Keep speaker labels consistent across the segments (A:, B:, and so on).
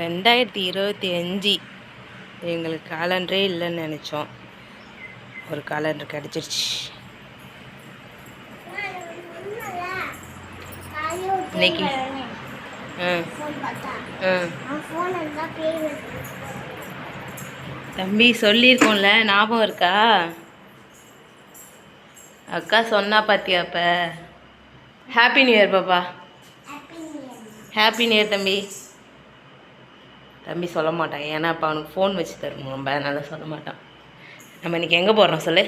A: ரெண்டாயிரத்தி இருபத்தி அஞ்சு. எங்களுக்கு காலண்டரே இல்லைன்னு நினச்சோம். ஒரு காலண்டர் கிடச்சிருச்சு. இன்னைக்கு தம்பி சொல்லியிருக்கோம்ல ஞாபகம் இருக்கா? அக்கா சொன்னா பாத்தியா அப்ப? ஹாப்பி நியூ இயர் பாப்பா. ஹாப்பி நியூ இயர் தம்பி. தம்பி சொல்ல மாட்டான். ஏன்னா அப்போ அவனுக்கு ஃபோன் வச்சு தரணும் நம்ம. அதனால சொல்ல மாட்டான். நம்ம இன்னைக்கு எங்கே போகிறோம் சொல்லு?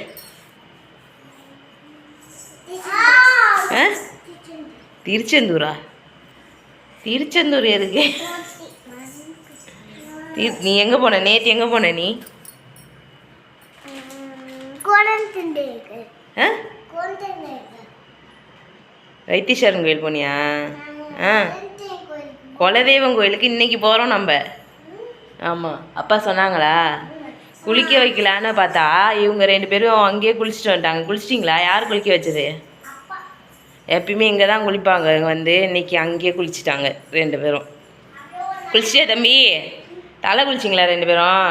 A: ஆ? திருச்செந்தூரா? திருச்செந்தூர் எதுக்கு? நீ எங்கே போன? நேற்று எங்கே போன நீ? வைத்தீஸ்வரன் கோயில் போனியா? ஆ. குலதெய்வம் கோயிலுக்கு இன்னைக்கு போகிறோம் நம்ம. ஆமாம் அப்பா சொன்னாங்களா குளிக்க வைக்கலான்னு பார்த்தா இவங்க ரெண்டு பேரும் அங்கேயே குளிச்சுட்டு வந்துட்டாங்க குளிச்சிட்டிங்களா யார் குளிக்க வச்சது எப்பயுமே இங்கே தான் குளிப்பாங்க இங்க வந்து இன்னைக்கு அங்கேயே குளிச்சிட்டாங்க ரெண்டு பேரும் குளிச்சிட்டியா தம்பி தலை குளிச்சிங்களா ரெண்டு பேரும்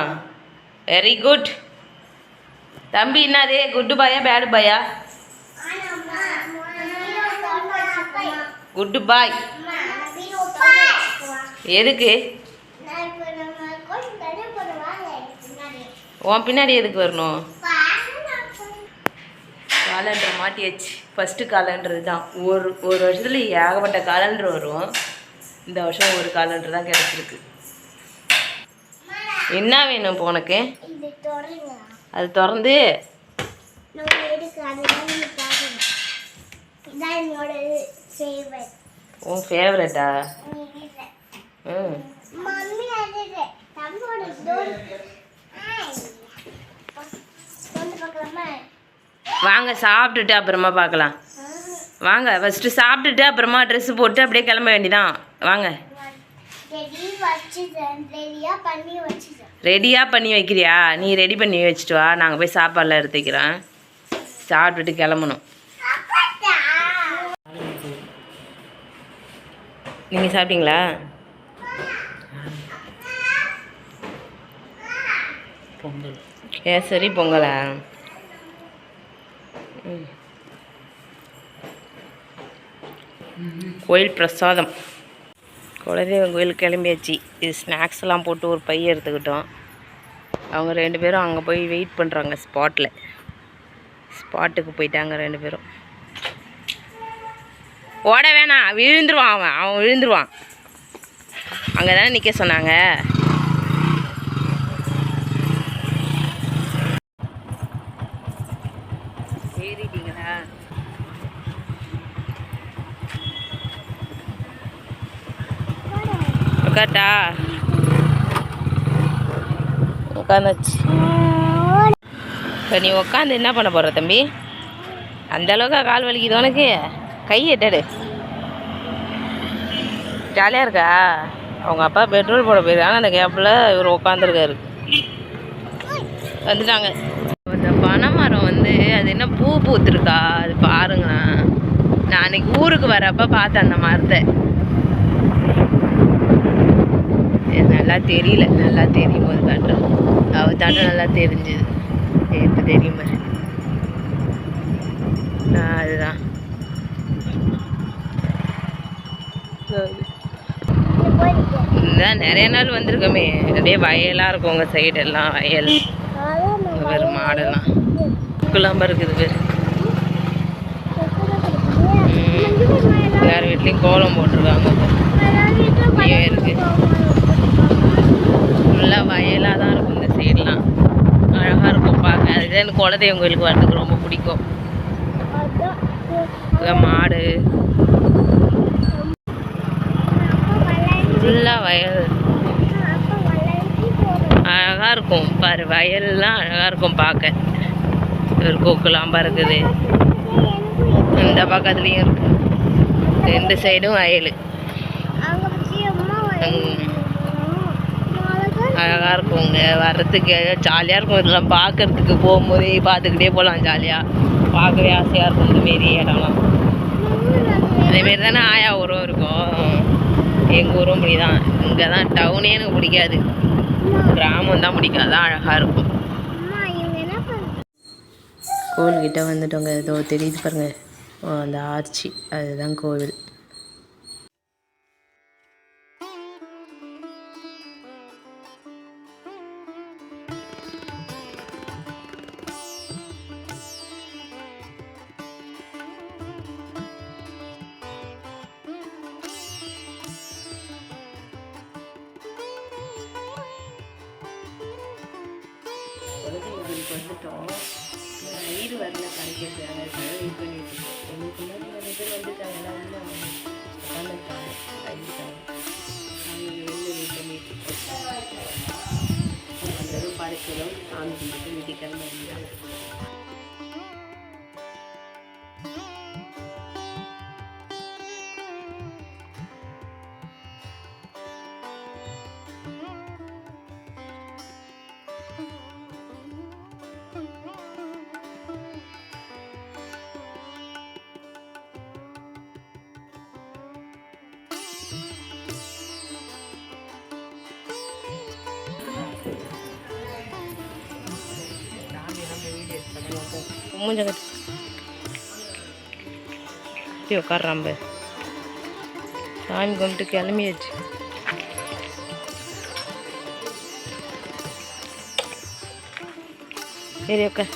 A: வெரி குட் தம்பி என்னது குட்டு பாயா பேடு பாயா குட்டு பாய் எதுக்கு உன் பின்னாடி எதுக்கு வரணும்? காலண்டர் மாட்டியாச்சு. ஃபஸ்ட்டு காலண்டர் தான் ஒரு ஒரு வருஷத்துல ஏகப்பட்ட காலண்டர் வரும். இந்த வருஷம் ஒரு காலண்டர் தான் கிடச்சிருக்கு. என்ன வேணும் இப்போ உனக்கு? அது திறந்து. உன் ஃபேவரட்டா ம்
B: மம்மி அது தம்போட டோர் வந்து பார்க்கலாமா
A: வாங்க சாப்பிட்டுட்டு அப்புறமா பார்க்கலாம். வாங்க ஃபஸ்ட்டு சாப்பிட்டுட்டு அப்புறமா ட்ரெஸ்ஸு போட்டு அப்படியே கிளம்ப வேண்டியதான் வாங்க.
B: ரெடியாக பண்ணி
A: வைக்கிறியா? நீ ரெடி பண்ணி வச்சுட்டு வா. நாங்கள் போய் சாப்பாடெலாம் எடுத்து வைக்கிறோம் சாப்பிட்டுட்டு கிளம்பணும். நீங்கள் சாப்பிட்டீங்களா? பொங்கல். கேசரி பொங்கலா. கோயில் பிரசாதம். குலதெய்வம் கோயிலுக்கு கிளம்பியாச்சு. இது ஸ்நாக்ஸ்லாம் போட்டு ஒரு பை எடுத்துக்கிட்டோம். அவங்க ரெண்டு பேரும் அங்கே போய் வெயிட் பண்ணுறாங்க ஸ்பாட்டில் ஸ்பாட்டுக்கு போயிட்டாங்க ரெண்டு பேரும். ஓட வேணாம் விழுந்துருவான் அவன். அவன் விழுந்துருவான். அங்கே தானே நிற்க சொன்னாங்க. உட்காட்டா உட்காந்துச்சு இப்போ நீ உட்காந்து என்ன பண்ண போகிற தம்பி? அந்த அளவுக்கா கால் வலிக்குது உனக்கு? கை எட்டடு. ஜாலியாக இருக்கா? அவங்க அப்பா பெட்ரோல் போட போயிருக்காங்க. அந்த கேப்பில் இவர் உட்காந்துருக்காரு வந்துட்டாங்க. இந்த பனைமரம் வந்து அது என்ன பூ பூத்துருக்கா? அது பாருங்களேன். நான் அன்னைக்கு ஊருக்கு வரப்போ பார்த்தேன் அந்த மரத்தை இது நல்லா தெரியல நல்லா தெரியும் போது காட்டுறேன். அவ தாட்டம் நல்லா தெரிஞ்சுது. இப்போ தெரியும் அதுதான். இதுதான் நிறைய நாள் வந்திருக்கோமே. அப்படியே வயலாக இருக்கும் உங்கள் சைடெல்லாம் வயல். வேறு மாடெல்லாம். குழம்பு இருக்குது பேர். எல்லார் வீட்லேயும் கோலம் போட்டிருக்காங்க. இருக்குது ஃபுல்லாக வயலாக தான் இருக்கும் இந்த சைடெலாம். அழகாக இருக்கும் பார்க்க அதுதான் குலதெய்வம் கோயிலுக்கு வரதுக்கு ரொம்ப பிடிக்கும். மாடு. ஃபுல்லாக வயல். அழகாக இருக்கும். பாரு வயல்லாம் அழகாக இருக்கும் பார்க்க ஒரு கொக்குலாம் இருக்குது இந்த பக்கத்துலேயும் இருக்கு. ரெண்டு சைடும் வயல். அழகாக இருக்குங்க. வர்றதுக்கு ஜாலியாக இருக்கும். இதெல்லாம் பார்க்கறதுக்கு போகும்போதே பார்த்துக்கிட்டே போகலாம் ஜாலியாக பார்க்கவே ஆசையாக இருக்கும். இந்த மாரி இடம்லாம். அதேமாரி தானே ஆயா ஊரும் இருக்கும். எங்கள் ஊரும் இப்படி தான் இங்கே தான் டவுனே எனக்கு பிடிக்காது. கிராமம் தான் பிடிக்காது. தான் அழகாக இருக்கும். கோவில்கிட்ட வந்துட்டோங்க. ஏதோ தெரியுது பாருங்கள் ஓ, அந்த ஆர்ச்சி. அதுதான் கோவில். வந்துட்டோம். வீடு வரல கடைக்கிறதுக்காக வெயிட் பண்ணிட்டு எங்களுக்கு முன்னாடி நிறைய பேர் வந்துட்டாங்க. எல்லாம் வந்து உட்காந்துருக்காங்க. கழிச்சாங்க அவங்க வெளியில் வெயிட் பண்ணிட்டு இருக்கோம். சாமி கும்பிட்டு வீட்டுக்கிழமை இருந்தாங்க மூஞ்ச கட்டி. இப்படி உட்காடுறான் பாரு. சாமி கும்பிட்டு கிளம்பியாச்சு. சரி உட்கார்.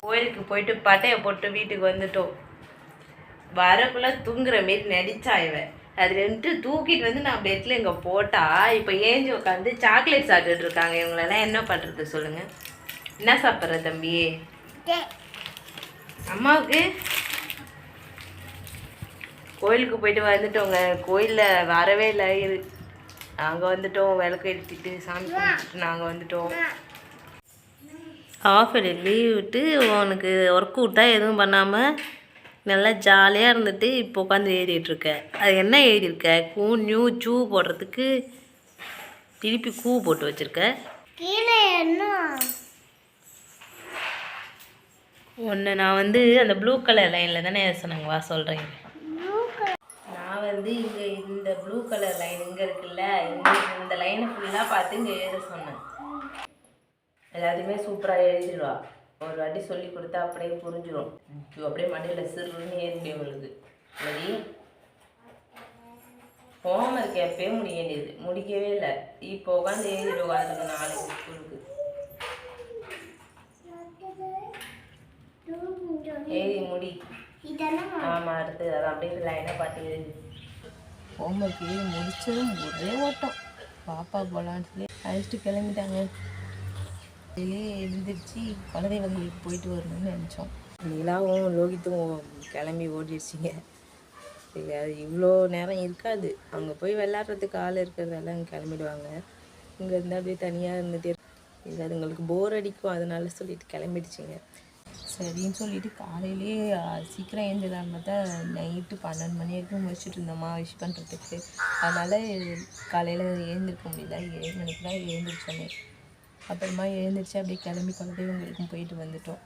A: கோயிலுக்கு போயிட்டு பட்டையை போட்டு வீட்டுக்கு வந்துட்டோம். வரக்குள்ள தூங்குற மாரி நடிச்சா இவன். அது ரெண்டு தூக்கிட்டு வந்து நான் பெட்டில் இங்கே போட்டா இப்போ ஏஞ்சி உட்காந்து சாக்லேட் சாப்பிட்டுட்டு இருக்காங்க. இவங்களெல்லாம் என்ன பண்ணுறது சொல்லுங்க. என்ன சாப்பிட்ற தம்பி? அம்மாவுக்கு? கோயிலுக்கு போயிட்டு வந்துட்டோங்க கோயிலில் வரவே இல்லை. இது நாங்கள் வந்துட்டோம். விளக்கு எடுத்துட்டு சாமி கும்பிட்டுட்டு நாங்கள் வந்துட்டோம். ஆஃப் லீவ் விட்டு உனக்கு ஒர்க் விட்டா எதுவும் பண்ணாமல் நல்லா ஜாலியாக இருந்துட்டு இப்போ உட்காந்து எழுதிட்டு இருக்க அது என்ன எழுதியிருக்க கூ நியூ சூ போடுறதுக்கு திருப்பி கூ போட்டு வச்சுருக்க.
B: கீழே என்ன?
A: ஒன்று நான் வந்து அந்த ப்ளூ கலர் லைனில் தானே சொன்னாங்க வா
B: color.
A: நான் வந்து இங்கே இந்த ப்ளூ கலர் லைன் இங்கே இருக்குல்ல இந்த இந்த லைனை ஃபுல்லாக பார்த்து இங்கே எழுத சொன்னேன். எல்லாத்தையுமே சூப்பராக எழுதிடுவா ஒரு வாட்டி சொல்லி கொடுத்தா அப்படியே புரிஞ்சிடும் இப்போ அப்படியே மண்டையில் சிறுன்னு ஏறிட்டே வருது. சரி ஹோம்ஒர்க் எப்பயே முடிய வேண்டியது முடிக்கவே இல்லை. இப்போ உட்காந்து எழுதிட்டு உட்காந்துருக்கு நாளைக்கு ஸ்கூலுக்கு. எழுதி முடி. ஆமாம் அடுத்து அதை அப்படியே லைனாக பார்த்து ஹோம் ஒர்க் எழுதி. முடிச்சதும் ஒரே ஓட்டம். பாப்பா போகலான்னு சொல்லி அழைச்சிட்டு கிளம்பிட்டாங்க. எழுந்திரிச்சு குலதெய்வ கோயிலுக்கு போயிட்டு வரணும்னு நினச்சோம். நிலாவும் லோகித்தும் கிளம்பி ஓடிடுச்சிங்க. சரி அது இவ்வளோ நேரம் இருக்காது. அங்கே போய் விளாட்றதுக்கு ஆள் இருக்கிறதால அங்கே கிளம்பிடுவாங்க. இங்கே இருந்தால் அப்படியே தனியாக இருந்துகிட்டே இது அதுங்களுக்கு போர் அடிக்கும். அதனால சொல்லிட்டு கிளம்பிடுச்சிங்க. சரின்னு சொல்லிட்டு காலையிலே சீக்கிரம் எழுந்துடலான்னு பார்த்தா நைட்டு பன்னெண்டு மணி வரைக்கும் முடிச்சுட்டு இருந்தோமா விஷ் பண்ணுறதுக்கு அதனால் காலையில் எழுந்திருக்க முடியல. ஏழு மணிக்கு தான் எழுந்திரிச்சோமே. அப்புறமா எழுந்திரிச்சு அப்படியே கிளம்பி குலதெய்வங்களுக்கும் போயிட்டு வந்துட்டோம்.